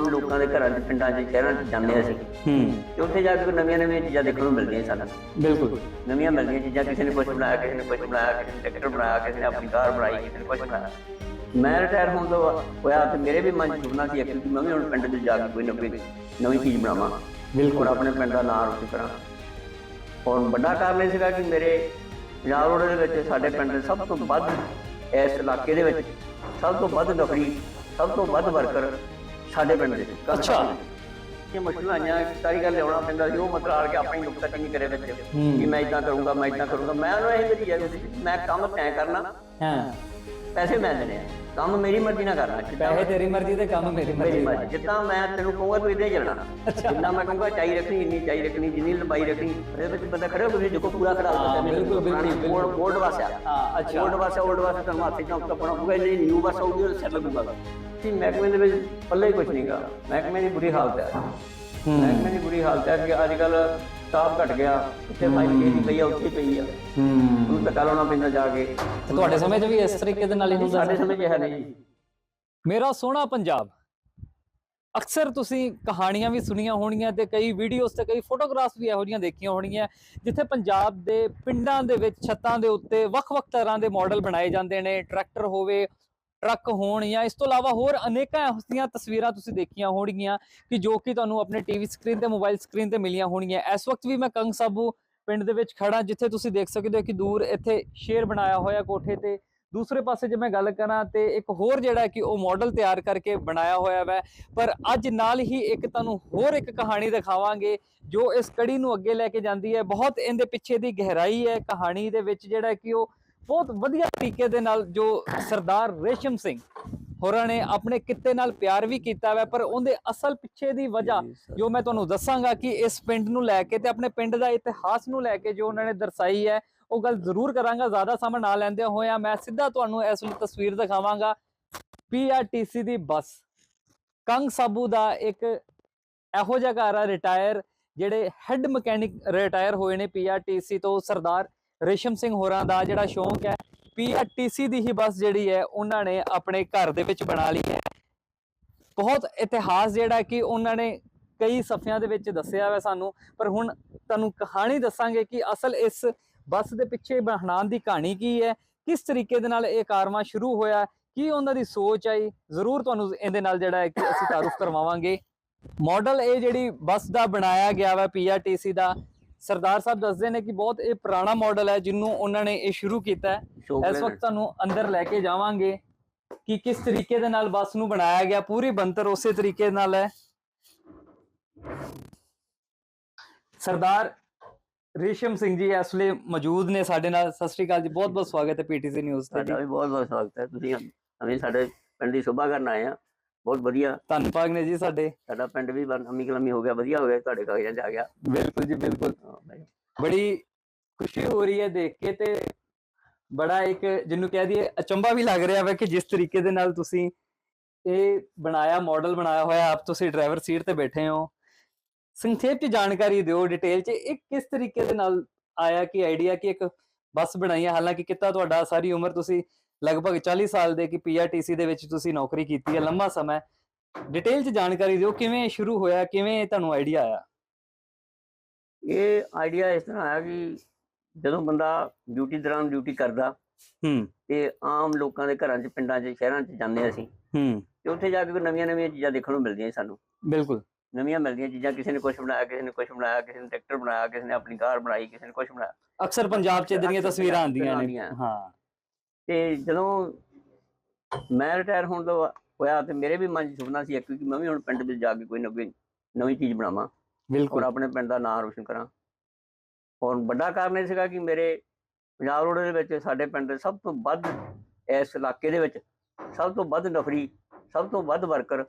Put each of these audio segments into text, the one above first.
ਆਮ ਲੋਕਾਂ ਦੇ ਘਰਾਂ 'ਚ ਪਿੰਡਾਂ 'ਚ ਸ਼ਹਿਰਾਂ 'ਚ ਜਾਂਦੇ ਅਸੀਂ। ਹੂੰ। ਤੇ ਉੱਥੇ ਜਾ ਕੇ ਕੋਈ ਨਵੀਆਂ ਨਵੀਆਂ ਚੀਜ਼ਾਂ ਦੇਖਣ ਨੂੰ ਮਿਲਦੀਆਂ ਸਾਨੂੰ। ਬਿਲਕੁਲ। ਨਵੀਆਂ ਮਿਲਦੀਆਂ ਚੀਜ਼ਾਂ ਕਿਸੇ ਨੇ ਕੁਝ ਬਣਾਇਆ ਕਿਸੇ ਨੇ ਕੁਝ ਬਣਾਇਆ ਕਿਸੇ ਨੇ ਟਰੈਕਟਰ ਬਣਾਇਆ ਕਿਸੇ ਨੇ ਆਪਣੀ ਕਾਰ ਬਣਾਈ ਕਿਸੇ ਨੇ ਕੁਝ ਬਣਾਇਆ। ਮੈਂ ਰਿਟਾਇਰ ਹੋਣ ਤੋਂ ਹੋਇਆ ਤੇ ਮੇਰੇ ਵੀ ਮਨ ਸੁਪਨਾ ਸੀ ਕਿ ਮੈਂ ਵੀ ਹੁਣ ਪਿੰਡ 'ਚ ਜਾ ਕੇ ਕੋਈ ਨਵੀਂ ਨਵੀਂ ਚੀਜ਼ ਬਣਾਵਾਂ। ਬਿਲਕੁਲ। ਆਪਣੇ ਪਿੰਡ ਦਾ ਨਾਮ ਰੋਸ਼ਨ ਕਰਾਂ। ਔਰ ਵੱਡਾ ਕਾਰਨ ਇਹ ਸੀਗਾ ਕਿ ਮੇਰੇ ਪੰਜਾਬ ਰੋਡ ਦੇ ਵਿੱਚ ਸਾਡੇ ਪਿੰਡ ਦੇ ਸਭ ਤੋਂ ਵੱਧ ਇਸ ਇਲਾਕੇ ਦੇ ਵਿੱਚ ਸਭ ਤੋਂ ਵੱਧ ਨੌਕਰੀ ਸਭ ਤੋਂ ਵੱਧ ਵਰਕਰ ਸਾਡੇ ਪਿੰਡ ਦੇ। ਅੱਛਾ। ਇਹ ਮੁਸ਼ਕਲਾਂ ਆਈਆਂ ਸਾਰੀ ਗੱਲ ਲਿਆਉਣਾ ਪੈਂਦਾ ਸੀ ਉਹ ਮਤਲਬ ਆ ਕੇ ਆਪਣੀ ਨੁਕਤਾ ਚੰਗੀ ਕਰੇ ਵਿੱਚ। ਕਿ ਮੈਂ ਇਦਾਂ ਕਰੂੰਗਾ ਮੈਂ ਇਦਾਂ ਕਰੂੰਗਾ ਮੈਂ ਉਹਨੂੰ ਇਹ ਮੇਰੀ ਜੈ ਮੈਂ ਕੰਮ ਤੈਂ ਕਰਨਾ ਹਾਂ ਪੈਸੇ ਮੈਂ ਦੇਣੇ ਆ ਕੰਮ ਮੇਰੀ ਮਰਜ਼ੀ ਨਾਲ ਕਰਨਾ ਜਿੱਦਾਂ ਪੈਸੇ ਤੇਰੀ ਮਰਜ਼ੀ ਤੇ ਕੰਮ ਮੇਰੀ ਮੇਰੀ ਮਰਜ਼ੀ ਮਰਜ਼ੀ ਜਿੱਦਾਂ ਮੈਂ ਤੈਨੂੰ ਕਹੂੰਗਾ ਤੂੰ ਇਦਾਂ ਹੀ ਚੱਲਣਾ। ਜਿੰਨਾ ਮੈਂ ਕਹੂੰਗਾ ਚਾਈ ਰੱਖਣੀ ਇੰਨੀ ਚਾਈ ਰੱਖਣੀ ਜਿੰਨੀ ਲੰਬਾਈ ਰੱਖਣੀ ਇਹਦੇ ਵਿੱਚ ਬੰਦਾ ਖੜੇ ਹੋ ਕੇ ਦੇਖੋ ਪੂਰਾ ਖੜਾ ਹਾਂ, ਬਿਲਕੁਲ, ਬਿਲਕੁਲ, ਬਿਲਕੁਲ। ਗੋਲਡ ਵਾਸਿਆ ਹਾਂ, ਅੱਛਾ। ਗੋਲਡ ਵਾਸਿਆ 올ਡ ਵਾਸਿਆ ਤੁਹਾਨੂੰ ਹੱਥ ਉੱਤੇ ਪਾਉਣਾ ਪਊਗਾ ਜਿਹੜੀ ਨਿਊ ਵਾਸਾ ਹੋਊਗੀ ਉਹ ਸੈੱਟ ਲੱਗੂਗਾ। ਕਿ ਮਹਿਕਮੇ ਦੇ ਵਿੱਚ ਪੱਲੇ ਹੀ ਕੁਝ ਨਹੀਂਗਾ ਮਹਿਕਮੇ ਦੀ ਬੁਰੀ ਹਾਲਤ ਹੈ ਮਹਿਕਮੇ ਦੀ ਬੁਰੀ ਹਾਲਤ ਹੈ ਕਿ ਅੱਜ ਕੱਲ ਸਟਾਫ ਘਟ ਗਿਆ ਉੱਥੇ ਫਾਈਲ ਕਿਹਦੀ ਪਈ ਆ ਉੱਥੇ ਪਈ ਆ। ਹੂੰ। ਉਹਨੂੰ ਧੱਕਾ ਲਾਉਣਾ ਪੈਂਦਾ ਜਾ ਕੇ। ਤੇ ਤੁਹਾਡੇ ਸਮੇਂ 'ਚ ਵੀ ਇਸ ਤਰੀਕੇ ਦੇ ਨਾਲ ਹੀ ਹੁੰਦਾ ਸਾਡੇ ਸਮੇਂ 'ਚ ਹੈ ਨਹੀਂ ਮੇਰਾ ਸੋਹਣਾ ਪੰਜਾਬ। ਅਕਸਰ ਤੁਸੀਂ ਕਹਾਣੀਆਂ ਵੀ ਸੁਣੀਆਂ ਹੋਣਗੀਆਂ ਤੇ ਕਈ ਵੀਡੀਓਜ਼ ਤੇ ਕਈ ਫੋਟੋਗ੍ਰਾਫਸ ਵੀ ਇਹੋ ਜਿਹੀਆਂ ਦੇਖੀਆਂ ਹੋਣਗੀਆਂ ਜਿੱਥੇ ਪੰਜਾਬ ਦੇ ਪਿੰਡਾਂ ਦੇ ਵਿੱਚ ਛੱਤਾਂ ਦੇ ਉੱਤੇ ਵੱਖ-ਵੱਖ ਤਰ੍ਹਾਂ ਦੇ ਮਾਡਲ ਬਣਾਏ ਜਾਂਦੇ ਨੇ ਟਰੈਕਟਰ ਹੋਵੇ ਟਰੱਕ ਹੋਣ ਜਾਂ ਇਸ ਤੋਂ ਇਲਾਵਾ ਹੋਰ ਅਨੇਕਾਂ ਇਹੋ ਜਿਹੀਆਂ ਤਸਵੀਰਾਂ ਤੁਸੀਂ ਦੇਖੀਆਂ ਹੋਣਗੀਆਂ ਕਿ ਜੋ ਕਿ ਤੁਹਾਨੂੰ ਆਪਣੇ ਟੀਵੀ ਸਕਰੀਨ ਤੇ ਮੋਬਾਈਲ ਸਕਰੀਨ ਤੇ ਮਿਲੀਆਂ ਹੋਣਗੀਆਂ। ਇਸ ਵਕਤ ਵੀ ਮੈਂ ਕੰਗ ਸਾਬੂ ਪਿੰਡ ਦੇ ਵਿੱਚ ਖੜਾ ਜਿੱਥੇ ਤੁਸੀਂ ਦੇਖ ਸਕਦੇ ਹੋ ਕਿ ਦੂਰ ਇੱਥੇ ਸ਼ੇਰ ਬਣਾਇਆ ਹੋਇਆ ਕੋਠੇ ਤੇ। ਦੂਸਰੇ ਪਾਸੇ ਜੇ ਮੈਂ ਗੱਲ ਕਰਾਂ ਤੇ ਇੱਕ ਹੋਰ ਜਿਹੜਾ ਕਿ ਉਹ ਮਾਡਲ ਤਿਆਰ ਕਰਕੇ ਬਣਾਇਆ ਹੋਇਆ ਵੈ। ਪਰ ਅੱਜ ਨਾਲ ਹੀ ਇੱਕ ਤੁਹਾਨੂੰ ਹੋਰ ਇੱਕ ਕਹਾਣੀ ਦਿਖਾਵਾਂਗੇ, ਜੋ ਇਸ ਕੜੀ ਨੂੰ ਅੱਗੇ ਲੈ ਕੇ ਜਾਂਦੀ ਹੈ। ਬਹੁਤ ਇਹਦੇ ਪਿੱਛੇ ਦੀ ਗਹਿਰਾਈ ਹੈ ਕਹਾਣੀ ਦੇ ਵਿੱਚ ਜਿਹੜਾ ਕਿ ਉਹ ਬਹੁਤ ਵਧੀਆ ਤਰੀਕੇ ਦੇ ਨਾਲ ਜੋ ਸਰਦਾਰ ਰੇਸ਼ਮ ਸਿੰਘ ਹੋਰਾਂ ਨੇ ਆਪਣੇ ਕਿੱਤੇ ਨਾਲ ਪਿਆਰ ਵੀ ਕੀਤਾ ਵੈ ਪਰ ਉਹਦੇ ਅਸਲ ਪਿੱਛੇ ਦੀ ਵਜ੍ਹਾ ਜੋ ਮੈਂ ਤੁਹਾਨੂੰ ਦੱਸਾਂਗਾ ਕਿ ਇਸ ਪਿੰਡ ਨੂੰ ਲੈ ਕੇ ਤੇ ਆਪਣੇ ਪਿੰਡ ਦਾ ਇਤਿਹਾਸ ਨੂੰ ਲੈ ਕੇ ਜੋ ਉਹਨਾਂ ਨੇ ਦਰਸਾਈ ਹੈ ਉਹ ਗੱਲ ਜ਼ਰੂਰ ਕਰਾਂਗਾ ਜ਼ਿਆਦਾ ਸਮਾਂ ਨਾ ਲੈਂਦੇ ਹੋਇਆ ਮੈਂ ਸਿੱਧਾ ਤੁਹਾਨੂੰ ਇਸ ਤਸਵੀਰ ਦਿਖਾਵਾਂਗਾ। ਪੀਆਰਟੀਸੀ ਦੀ ਬੱਸ ਕੰਗ ਸਾਬੂ ਦਾ ਇੱਕ ਇਹੋ ਜਿਹਾ ਘਰ ਆ ਰਿਟਾਇਰ ਜਿਹੜੇ ਹੈੱਡ ਮਕੈਨਿਕ ਰਿਟਾਇਰ ਹੋਏ ਨੇ ਪੀਆਰਟੀਸੀ ਤੋਂ ਸਰਦਾਰ ਰੇਸ਼ਮ ਸਿੰਘ ਹੋਰਾਂ ਦਾ ਜਿਹੜਾ ਸ਼ੌਂਕ ਹੈ ਪੀਆਰਟੀਸੀ ਦੀ ਹੀ ਬੱਸ ਜਿਹੜੀ ਹੈ, ਉਹਨਾਂ ਨੇ ਆਪਣੇ ਘਰ ਦੇ ਵਿੱਚ ਬਣਾ ਲਈ ਹੈ। ਬਹੁਤ ਇਤਿਹਾਸ ਜਿਹੜਾ ਕਿ ਉਹਨਾਂ ਨੇ ਕਈ ਸਫ਼ਿਆਂ ਦੇ ਵਿੱਚ ਦੱਸਿਆ ਹੋਇਆ ਸਾਨੂੰ, ਪਰ ਹੁਣ ਤੁਹਾਨੂੰ ਕਹਾਣੀ ਦੱਸਾਂਗੇ ਕਿ ਅਸਲ ਇਸ ਬੱਸ ਦੇ ਪਿੱਛੇ ਬਣਾਉਣ ਦੀ ਕਹਾਣੀ ਕੀ ਹੈ, ਕਿਸ ਤਰੀਕੇ ਦੇ ਨਾਲ ਇਹ ਕਾਰਵਾ ਸ਼ੁਰੂ ਹੋਇਆ, ਕੀ ਉਹਨਾਂ ਦੀ ਸੋਚ ਆਈ, ਜ਼ਰੂਰ ਤੁਹਾਨੂੰ ਇਹਦੇ ਨਾਲ ਜਿਹੜਾ ਹੈ ਕਿ ਅਸੀਂ ਤਾਰੂਫ ਕਰਵਾਵਾਂਗੇ। ਮਾਡਲ ਇਹ ਜਿਹੜੀ ਬੱਸ ਦਾ ਬਣਾਇਆ ਗਿਆ ਵਾ ਪੀਆਰਟੀਸੀ ਦਾ ਸਰਦਾਰ ਸਾਹਿਬ ਦੱਸਦੇ ਨੇ ਕਿ ਬਹੁਤ ਇਹ ਪੁਰਾਣਾ ਮਾਡਲ ਹੈ ਜਿਹਨੂੰ ਉਹਨਾਂ ਨੇ ਇਹ ਸ਼ੁਰੂ ਕੀਤਾ ਹੈ। ਇਸ ਵਕਤ ਤੁਹਾਨੂੰ ਅੰਦਰ ਲੈ ਕੇ ਜਾਵਾਂਗੇ ਕਿ ਕਿਸ ਤਰੀਕੇ ਦੇ ਨਾਲ ਬੱਸ ਨੂੰ ਬਣਾਇਆ ਗਿਆ। ਪੂਰੀ ਬੰਤਰ ਉਸੇ ਤਰੀਕੇ ਨਾਲ ਹੈ। ਸਰਦਾਰ ਰੇਸ਼ਮ ਸਿੰਘ ਜੀ ਇਸ ਵੇਲੇ ਮੌਜੂਦ ਨੇ ਸਾਡੇ ਨਾਲ। ਸਤਿ ਸ਼੍ਰੀ ਅਕਾਲ ਜੀ। ਬਹੁਤ ਬਹੁਤ ਸਵਾਗਤ ਹੈ ਪੀਟੀਸੀ ਨਿਊਜ਼ ਤੇ ਜੀ ਬਹੁਤ ਬਹੁਤ ਸਵਾਗਤ ਹੈ। ਤੁਸੀਂ ਅਮੀ ਸਾਡੇ ਪਿੰਡ ਦੀ ਸ਼ੋਭਾ ਕਰਨ ਆਏ ਆ। ਬਹੁਤ ਵਧੀਆ। ਧੰਨਵਾਦ ਨੇ ਜੀ ਸਾਡੇ। ਸਾਡਾ ਪਿੰਡ ਵੀ ਅਮੀ ਕਲਮੀ ਹੋ ਗਿਆ ਵਧੀਆ ਹੋ ਗਿਆ ਤੁਹਾਡੇ ਕਾਗਜ਼ਾਂ 'ਚ ਆ ਗਿਆ। ਬਿਲਕੁਲ ਜੀ ਬਿਲਕੁਲ। ਬੜੀ ਖੁਸ਼ੀ ਹੋ ਰਹੀ ਹੈ ਦੇਖ ਕੇ ਤੇ ਬੜਾ ਇੱਕ ਜਿਹਨੂੰ ਕਹਿ ਦਈਏ ਅਚੰਭਾ ਵੀ ਲੱਗ ਰਿਹਾ ਵਾ ਕਿ ਜਿਸ ਤਰੀਕੇ ਦੇ ਨਾਲ ਤੁਸੀਂ ਇਹ ਬਣਾਇਆ ਮਾਡਲ ਬਣਾਇਆ ਹੋਇਆ ਆਪ ਤੁਸੀਂ ਡਰਾਈਵਰ ਸੀਟ ਤੇ ਬੈਠੇ ਹੋ। ਸੰਖੇਪ ਚ ਜਾਣਕਾਰੀ ਦਿਓ ਡਿਟੇਲ ਚ ਇਹ ਕਿਸ ਤਰੀਕੇ ਦੇ ਨਾਲ ਆਇਆ ਕਿ ਆਈਡੀਆ ਕਿ ਇੱਕ ਬੱਸ ਬਣਾਈ ਹੈ? ਹਾਲਾਂਕਿ ਕਿਤਾ ਤੁਹਾਡਾ ਸਾਰੀ ਉਮਰ ਤੁਸੀਂ ਲਗਭਗ 40 ਸਾਲ ਦੇ ਕਿ ਪੀਆਰਟੀਸੀ ਦੇ ਵਿੱਚ ਤੁਸੀਂ ਨੌਕਰੀ ਕੀਤੀ ਹੈ ਲੰਮਾ ਸਮਾਂ ਡਿਟੇਲ ਚ ਜਾਣਕਾਰੀ ਦਿਓ ਕਿਵੇਂ ਸ਼ੁਰੂ ਹੋਇਆ ਕਿਵੇਂ ਤੁਹਾਨੂੰ ਆਈਡੀਆ ਆਇਆ? ਇਹ ਆਈਡੀਆ ਇਸ ਤਰ੍ਹਾਂ ਆਇਆ ਕਿ ਜਦੋਂ ਬੰਦਾ ਡਿਊਟੀ ਦੌਰਾਨ ਡਿਊਟੀ ਕਰਦਾ ਹੂੰ। ਤੇ ਆਮ ਲੋਕਾਂ ਦੇ ਘਰਾਂ 'ਚ ਪਿੰਡਾਂ 'ਚ ਸ਼ਹਿਰਾਂ 'ਚ ਜਾਂਦੇ ਅਸੀਂ। ਹੂੰ। ਤੇ ਉੱਥੇ ਜਾ ਕੇ ਕੋਈ ਨਵੀਆਂ ਨਵੀਆਂ ਚੀਜ਼ਾਂ ਦੇਖਣ ਨੂੰ ਮਿਲਦੀਆਂ ਸਾਨੂੰ। ਬਿਲਕੁਲ। ਨਵੀਆਂ ਮਿਲਦੀਆਂ ਚੀਜ਼ਾਂ ਕਿਸੇ ਨੇ ਕੁਝ ਬਣਾਇਆ ਕਿਸੇ ਨੇ ਕੁਝ ਬਣਾਇਆ ਕਿਸੇ ਨੇ ਟਰੈਕਟਰ ਬਣਾਇਆ ਕਿਸੇ ਨੇ ਆਪਣੀ ਕਾਰ ਬਣਾਈ ਕਿਸੇ ਨੇ ਕੁਝ ਬਣਾਇਆ। ਅਕਸਰ ਪੰਜਾਬ 'ਚ ਇਦਾਂ ਦੀਆਂ ਤਸਵੀਰਾਂ ਆਉਂਦੀਆਂ ਨੇ। ਹਾਂ। ਤੇ ਜਦੋਂ ਮੈਂ ਰਿਟਾਇਰ ਹੋਣ ਤੋਂ ਹੋਇਆ ਤੇ ਮੇਰੇ ਵੀ ਮਨ 'ਚ ਸੁਪਨਾ ਸੀ ਇੱਕ ਕਿ ਮੈਂ ਵੀ ਹੁਣ ਪਿੰਡ ਵਿੱਚ ਜਾ ਕੇ ਕੋਈ ਨਵੀਂ ਨਵੀਂ ਚੀਜ਼ ਬਣਾਵਾਂ ਬਿਲਕੁਲ ਆਪਣੇ ਪਿੰਡ ਦਾ ਨਾਮ ਰੋਸ਼ਨ ਕਰਾਂ ਔਰ ਵੱਡਾ ਕਾਰਨ ਇਹ ਸੀਗਾ ਕਿ ਮੇਰੇ ਪੰਜਾਬ ਰੋਡ ਦੇ ਵਿੱਚ ਸਾਡੇ ਪਿੰਡ ਦੇ ਸਭ ਤੋਂ ਵੱਧ ਇਸ ਇਲਾਕੇ ਦੇ ਵਿੱਚ ਸਭ ਤੋਂ ਵੱਧ ਨੌਕਰੀ ਸਭ ਤੋਂ ਵੱਧ ਵਰਕਰ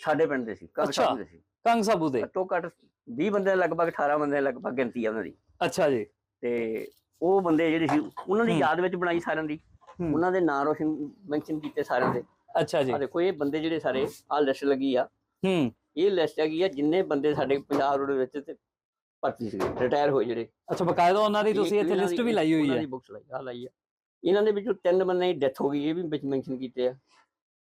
ਸਾਡੇ ਪਿੰਡ ਦੇ ਸੀ ਅੱਛਾ। ਸਾਹਿਬ ਦੇ ਸੀ ਕੰਗ ਸਾਬੂ ਦੇ ਘੱਟੋ ਘੱਟ 20 ਬੰਦੇ ਦੇ ਲਗਭਗ 18 ਬੰਦੇ ਦੇ ਲਗਭਗ ਗਿਣਤੀ ਆ ਉਹਨਾਂ ਦੀ ਅੱਛਾ ਜੀ ਤੇ ਉਹ ਬੰਦੇ ਜਿਹੜੇ ਸੀ ਉਹਨਾਂ ਦੀ। ਯਾਦ ਵਿੱਚ ਬਣਾਈ ਸਾਰਿਆਂ ਦੀ। ਉਹਨਾਂ ਦੇ ਨਾਂ ਰੋਸ਼ਨ ਮੈਂਸ਼ਨ ਕੀਤੇ ਸਾਰਿਆਂ ਦੇ। ਅੱਛਾ ਜੀ। ਆ ਦੇਖੋ ਇਹ ਬੰਦੇ ਜਿਹੜੇ ਸਾਰੇ ਆ ਲਿਸਟ ਲੱਗੀ ਆ। ਹੂੰ। ਇਹ ਲਿਸਟ ਹੈਗੀ ਆ ਜਿੰਨੇ ਬੰਦੇ ਸਾਡੇ ਪੰਜਾਬ ਰੋਡ ਵਿੱਚ ਤੇ ਭਰਤੀ ਸੀਗੇ ਰਿਟਾਇਰ ਹੋਏ ਜਿਹੜੇ। ਅੱਛਾ ਬਕਾਇਦਾ ਉਹਨਾਂ ਦੀ ਤੁਸੀਂ ਇੱਥੇ ਲਿਸਟ ਵੀ ਲਾਈ ਹੋਈ ਉਹਨਾਂ ਹੈ। ਦੀ ਬੁੱਕਸ ਲਾਈ ਆ ਲਾਈ ਆ। ਇਹਨਾਂ ਦੇ ਵਿੱਚੋਂ ਤਿੰਨ ਬੰਦੇ ਦੀ ਡੈਥ ਹੋ ਗਈ ਇਹ ਵੀ ਵਿੱਚ ਮੈਂਸ਼ਨ ਕੀਤੇ ਆ।